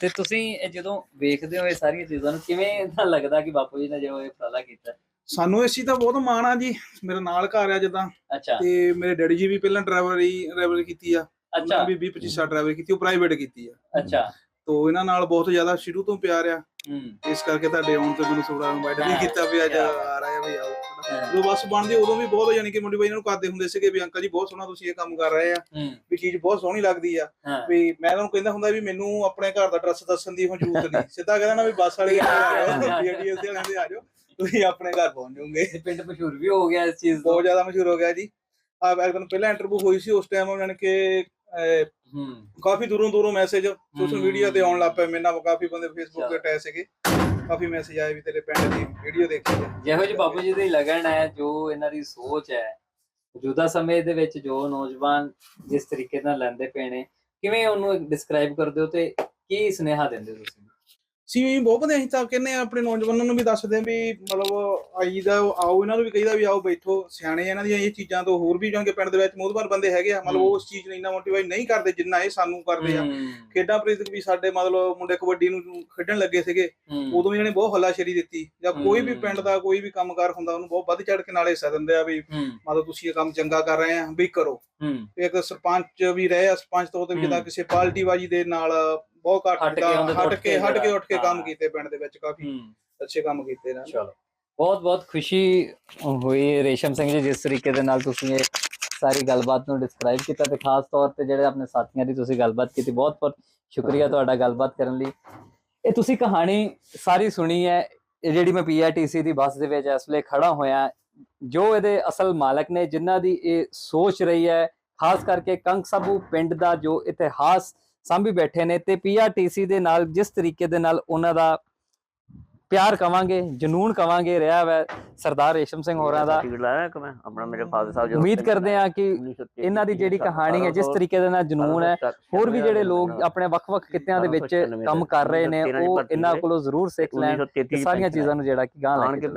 ਤੇ ਤੁਸੀਂ ਇਹ ਜਦੋਂ ਵੇਖਦੇ ਹੋ ਇਹ ਸਾਰੀਆਂ ਚੀਜ਼ਾਂ ਨੂੰ ਕਿਵੇਂ ਦਾ ਲੱਗਦਾ ਕਿ ਬਾਪੂ ਜੀ ਨੇ ਜੋ ਇਹ ਉਪਰਾਲਾ ਕੀਤਾ? ਹੈ? ਸਾਨੂੰ ਇਸ ਚੀਜ਼ ਦਾ ਬਹੁਤ ਮਾਣ ਆ ਜੀ। ਮੇਰੇ ਨਾਲ ਘਰ ਆ ਜਿੱਦਾਂ। ਅੱਛਾ। ਤੇ ਮੇਰੇ ਡੈਡੀ ਜੀ ਵੀ ਪਹਿਲਾਂ ਡਰਾਈਵਰੀ ਡਰਾਈਵਰ ਕੀਤੀ ਆ। ਅੱਛਾ। ਵੀ 20 25 ਸਾਲ ਡਰਾਈਵਰੀ ਕੀਤੀ ਉਹ ਪ੍ਰਾਈਵੇਟ ਕੀਤੀ ਆ। ਅੱਛਾ। ਤੋਂ ਇਹਨਾਂ ਨਾਲ ਬਹੁਤ ਜ਼ਿਆਦਾ ਸ਼ੁਰੂ ਤੋਂ ਪਿਆਰ ਆ। ਹੂੰ। ਇਸ ਕਰਕੇ ਤੁਹਾਡੇ ਆਉਣ ਤੇ ਮੈਨੂੰ ਥੋੜਾ ਇਨਵਾਈਟ ਵੀ ਕੀਤਾ ਵੀ ਅੱਜ ਕਿਆ ਆ ਰਿਹਾ ਵੀ ਆਓ। ਜਦੋਂ ਬੱਸ ਬਣਦੀ ਉਦੋਂ ਵੀ ਬਹੁਤ ਯਾਨੀ ਕਿ ਮੁੰਡੇ ਬਾਈ ਇਹਨਾਂ ਨੂੰ ਕਰਦੇ ਹੁੰਦੇ ਸੀਗੇ ਵੀ ਅੰਕਲ ਜੀ ਬਹੁਤ ਸੋਹਣਾ ਤੁਸੀਂ ਇਹ ਕੰਮ ਕਰ ਰਹੇ ਆ। ਵੀ ਚੀਜ਼ ਬਹੁਤ ਸੋਹਣੀ ਲੱਗਦੀ ਆ। ਵੀ ਮੈਂ ਉਹਨਾਂ ਨੂੰ ਕਹਿੰਦਾ ਹੁੰਦਾ ਵੀ ਮੈਨੂੰ ਆਪਣੇ ਘਰ ਦਾ ਐਡਰੈਸ ਦੱਸਣ ਦੀ ਹੁਣ ਜ਼ਰੂਰਤ ਨਹੀਂ। ਸਿੱਧਾ ਕਹਿੰਦਾ ਨਾ ਵੀ ਬੱਸ ਵਾਲੇ ਆ ਜਾਓ ਡੀਐਡੀਐਸ ਵਾਲਿਆਂ ਦੇ ਆ ਜਾਓ। ਤੁਸੀਂ ਆਪਣੇ ਘਰ ਪਹੁੰਚ ਜਾਓਗੇ। ਪਿੰਡ ਮਸ਼ਹੂਰ ਵੀ ਹੋ ਗਿਆ ਇਸ ਚੀਜ਼ ਤੋਂ। ਬਹੁਤ ਜ਼ਿਆਦਾ ਮਸ਼ਹੂਰ ਹੋ ਗਿਆ ਜੀ। ਆ ਇੱਕ ਦਿਨ ਪਹਿਲਾਂ ਇੰਟਰਵਿਊ ਹੋਈ ਸੀ ਉਸ ਟਾਈਮ ਉਹਨਾਂ ਨੇ ਕਿ ਕਾਫੀ ਦੂਰੋਂ ਦੂਰੋਂ ਮੈਸੇਜ ਸੋਸ਼ਲ। ਮੀਡੀਆ ਤੇ ਆਉਣ ਲੱਗ ਪਏ। ਮੇਰੇ ਨਾਲ ਕਾਫੀ ਬੰਦੇ ਫੇਸਬੁੱਕ ਤੇ। ਅਟੈਚ ਸੀਗੇ। ਕਾਫੀ ਮੈਸੇਜ ਆਏ ਵੀ ਤੇਰੇ ਪਿੰਡ ਦੀ ਵੀਡੀਓ ਦੇਖੀ ਜਿਹੋ ਜਿਹੀ ਬਾਬੂ ਜੀ ਦੀ ਲਗਨ ਹੈ ਜੋ ਇਹਨਾਂ ਦੀ ਸੋਚ ਹੈ ਮੌਜੂਦਾ ਸਮੇਂ ਦੇ ਵਿੱਚ ਜੋ ਨੌਜਵਾਨ ਜਿਸ ਤਰੀਕੇ ਨਾਲ ਲੈਂਦੇ ਪਏ ਨੇ ਕਿਵੇਂ ਉਹਨੂੰ ਡਿਸਕ੍ਰਾਈਬ ਕਰਦੇ ਹੋ ਤੇ ਕੀ ਸੁਨੇਹਾ ਦਿੰਦੇ ਹੋ ਤੁਸੀਂ? ਸੀ ਬਹੁਤ ਬੰਦੇ ਅਸੀਂ ਤਾਂ ਕਹਿੰਦੇ ਆ ਆਪਣੇ ਨੌਜਵਾਨਾਂ ਨੂੰ ਵੀ ਦੱਸਦੇ ਆ ਵੀ ਮਤਲਬ ਆਈ ਦਾ ਆਓ ਇਹਨਾਂ ਨੂੰ ਵੀ ਕਹੀਦਾ ਵੀ ਆਓ ਬੈਠੋ ਸਿਆਣੇ ਇਹਨਾਂ ਦੀਆਂ ਇਹ ਚੀਜ਼ਾਂ ਤੋਂ ਹੋਰ ਵੀ ਜਾਣਗੇ ਪਿੰਡ ਦੇ ਵਿੱਚ ਮੋਦਵਾਰ ਬੰਦੇ ਹੈਗੇ ਆ ਮਤਲਬ। ਉਹ ਉਸ ਚੀਜ਼ ਨੂੰ ਇੰਨਾ ਮੋਟੀਵੇਟ ਨਹੀਂ ਕਰਦੇ ਜਿੰਨਾ ਇਹ ਸਾਨੂੰ ਕਰਦੇ ਆ ਖੇਡਾਂ ਪ੍ਰੀਤ ਵੀ ਸਾਡੇ ਮਤਲਬ ਮੁੰਡੇ ਕਬੱਡੀ ਨੂੰ ਖੇਡਣ ਲੱਗੇ ਸੀਗੇ ਉਦੋਂ ਇਹਨਾਂ ਨੇ ਬਹੁਤ ਹੱਲਾਸ਼ੇਰੀ ਦਿੱਤੀ ਜਾਂ ਕੋਈ ਵੀ। ਪਿੰਡ ਦਾ ਕੋਈ ਵੀ ਕੰਮਕਾਰ ਹੁੰਦਾ ਉਹਨੂੰ ਬਹੁਤ ਵੱਧ ਚੜ ਕੇ ਨਾਲ ਹਿੱਸਾ ਦਿੰਦੇ ਆ ਵੀ ਮਤਲਬ ਤੁਸੀਂ ਇਹ ਕੰਮ ਚੰਗਾ ਕਰ ਰਹੇ ਆ ਵੀ ਕਰੋ ਇੱਕ ਸਰਪੰਚ ਵੀ ਰਹੇ ਆ ਸਰਪੰਚ ਤੋਂ ਤੇ ਜਿੱਦਾਂ ਹਮ। ਕਿਸੇ ਪਾਰਟੀਬਾਜੀ ਦੇ ਨਾਲ ਬਹੁਤ ਹਟ ਘੱਟ ਕੇ ਉਹਦੇ ਤੋਂ ਹਟ ਕੇ ਕੇ ਹਟ ਕੇ ਉੱਠ ਕੇ। ਕੰਮ ਕੀਤੇ ਪਿੰਡ ਦੇ ਵਿੱਚ ਕਾਫੀ ਅੱਛੇ ਕੰਮ ਕੀਤੇ ਨੇ। ਚਲੋ। ਬਹੁਤ ਬਹੁਤ ਖੁਸ਼ੀ ਹੋਈ ਰੇਸ਼ਮ ਸਿੰਘ ਜੀ ਜਿਸ ਤਰੀਕੇ ਦੇ ਨਾਲ ਤੁਸੀਂ ਇਹ ਸਾਰੀ ਗੱਲਬਾਤ ਨੂੰ ਡਿਸਕ੍ਰਾਈਬ ਕੀਤਾ ਤੇ ਖਾਸ ਤੌਰ ਤੇ ਜਿਹੜੇ ਆਪਣੇ ਸਾਥੀਆਂ ਦੀ ਤੁਸੀਂ ਗੱਲਬਾਤ ਕੀਤੀ ਬਹੁਤ ਬਹੁਤ ਸ਼ੁਕਰੀਆ ਤੁਹਾਡਾ ਗੱਲਬਾਤ ਕਰਨ ਲਈ। ਇਹ ਤੁਸੀਂ ਕਹਾਣੀ ਸਾਰੀ ਸੁਣੀ ਹੈ ਇਹ ਜਿਹੜੀ ਮੈਂ ਪੀਆਰਟੀਸੀ ਦੀ ਬੱਸ ਦੇ ਵਿੱਚ ਇਸ ਵੇਲੇ ਖੜਾ ਹੋਇਆ ਜੋ ਇਹਦੇ ਅਸਲ ਮਾਲਕ ਨੇ ਜਿਨ੍ਹਾਂ ਦੀ ਇਹ ਸੋਚ ਰਹੀ ਹੈ ਖਾਸ ਕਰਕੇ ਕੰਗ ਸਾਬੂ ਪਿੰਡ ਦਾ ਜੋ ਇਤਿਹਾਸ ਸਾਂਭੀ ਬੈਠੇ ਨੇ ਤੇ ਪੀਆਰਟੀਸੀ ਦੇ ਨਾਲ ਜਿਸ ਤਰੀਕੇ ਦੇ ਨਾਲ ਉਹਨਾਂ ਦਾ ਪਿਆਰ ਕਵਾਂਗੇ ਜਨੂਨ ਕਵਾਂਗੇ ਰਿਹਾ ਵੈ ਸਰਦਾਰ ਰੇਸ਼ਮ ਸਿੰਘ ਹੋਰਾਂ ਦਾ। ਆਪਣਾ ਮੇਰੇ ਫਾਦਰ ਸਾਹਿਬ ਉਮੀਦ ਕਰਦੇ ਹਾਂ ਕਿ ਇਹਨਾਂ ਦੀ ਜਿਹੜੀ ਕਹਾਣੀ ਹੈ ਜਿਸ ਤਰੀਕੇ ਦੇ ਨਾਲ ਜਨੂਨ ਹੈ ਹੋਰ ਵੀ ਜਿਹੜੇ ਲੋਕ ਆਪਣੇ। ਵੱਖ-ਵੱਖ ਕਿੱਤਿਆਂ ਦੇ ਵਿੱਚ ਕੰਮ ਕਰ ਰਹੇ ਨੇ ਉਹ ਇਹਨਾਂ ਕੋਲੋਂ ਜ਼ਰੂਰ ਸਿੱਖ ਲੈਣ ਸਾਰੀਆਂ ਚੀਜ਼ਾਂ ਨੂੰ ਜਿਹੜਾ ਕਿ ਗਾਂ ਲੈ ਕੇ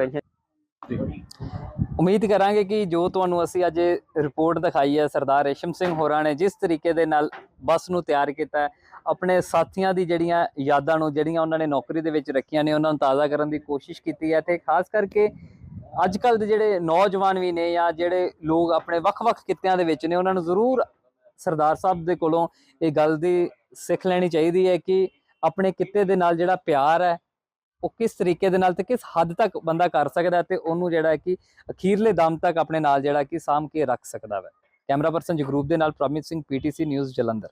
ਉਮੀਦ ਕਰਾਂਗੇ ਕਿ ਜੋ ਤੁਹਾਨੂੰ ਅਸੀਂ ਅੱਜ ਰਿਪੋਰਟ ਦਿਖਾਈ ਹੈ, ਸਰਦਾਰ ਰੇਸ਼ਮ ਸਿੰਘ ਹੋਰਾਂ ਨੇ ਜਿਸ ਤਰੀਕੇ ਦੇ ਨਾਲ ਬੱਸ ਨੂੰ ਤਿਆਰ ਕੀਤਾ ਹੈ, ਆਪਣੇ ਸਾਥੀਆਂ ਦੀ ਜਿਹੜੀਆਂ ਯਾਦਾਂ ਨੂੰ, ਜਿਹੜੀਆਂ ਉਹਨਾਂ ਨੇ ਨੌਕਰੀ ਦੇ ਵਿੱਚ ਰੱਖੀਆਂ ਨੇ, ਉਹਨਾਂ ਨੂੰ ਤਾਜ਼ਾ ਕਰਨ ਦੀ ਕੋਸ਼ਿਸ਼ ਕੀਤੀ ਹੈ ਤੇ ਖਾਸ ਕਰਕੇ ਅੱਜ ਕੱਲ ਦੇ ਜਿਹੜੇ ਨੌਜਵਾਨ ਵੀ ਨੇ ਜਾਂ ਜਿਹੜੇ ਲੋਕ ਆਪਣੇ ਵੱਖ-ਵੱਖ ਕਿੱਤਿਆਂ ਦੇ ਵਿੱਚ ਨੇ, ਉਹਨਾਂ ਨੂੰ ਜ਼ਰੂਰ ਸਰਦਾਰ ਸਾਹਿਬ ਦੇ ਕੋਲੋਂ ਇਹ ਗੱਲ ਦੀ ਸਿੱਖ ਲੈਣੀ ਚਾਹੀਦੀ ਹੈ ਕਿ ਆਪਣੇ ਕਿੱਤੇ ਦੇ ਨਾਲ ਜਿਹੜਾ ਪਿਆਰ ਹੈ ਉਹ ਕਿਸ ਤਰੀਕੇ ਦੇ ਨਾਲ ਤੇ ਕਿਸ ਹੱਦ ਤੱਕ ਬੰਦਾ ਕਰ ਸਕਦਾ ਹੈ ਤੇ ਉਹਨੂੰ ਜਿਹੜਾ ਹੈ ਕਿ ਅਖੀਰਲੇ ਦਮ ਤੱਕ ਆਪਣੇ ਨਾਲ ਜਿਹੜਾ ਕਿ ਸਾਂਭ ਕੇ ਰੱਖ ਸਕਦਾ ਹੈ। ਕੈਮਰਾ ਪਰਸਨ ਜਗਰੂਪ ਦੇ ਨਾਲ ਪ੍ਰਮਿਤ ਸਿੰਘ ਪੀਟੀਸੀ ਨਿਊਜ਼ ਜਲੰਧਰ।